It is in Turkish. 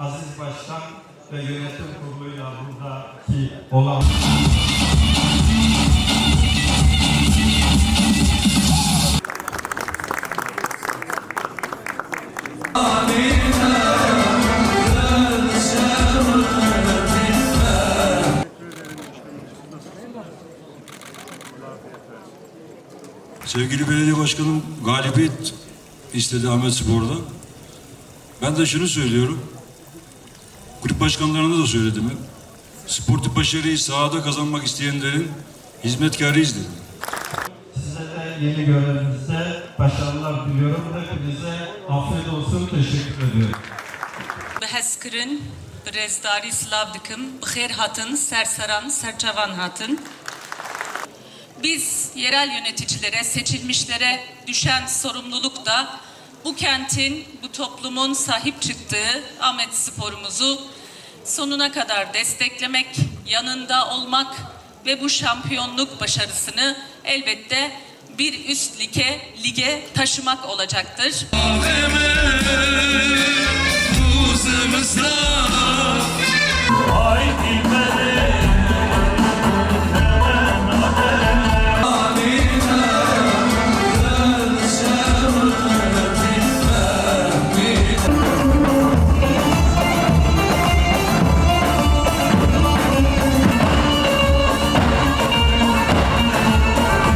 Aziz Başkan ve yönetim kuruluyla buradaki olan Sevgili belediye başkanım galibiyet istedi Ahmet Spor'da. Ben de şunu söylüyorum. Kulüp başkanlarına da söyledim hep. Sportif başarıyı sahada kazanmak isteyenlerin hizmetkarıyız dedim. size de yeni görevinizde başarılar diliyorum. Hepinize afiyet olsun. Teşekkür ediyorum. Silav dikim, bi xêr hatin, serseran, serçavan hatin. Biz yerel yöneticilere, seçilmişlere düşen sorumluluk da bu kentin, bu toplumun sahip çıktığı Ahmet Spor'umuzu sonuna kadar desteklemek, yanında olmak ve bu şampiyonluk başarısını elbette bir üst lige, lige taşımak olacaktır. Uzımızda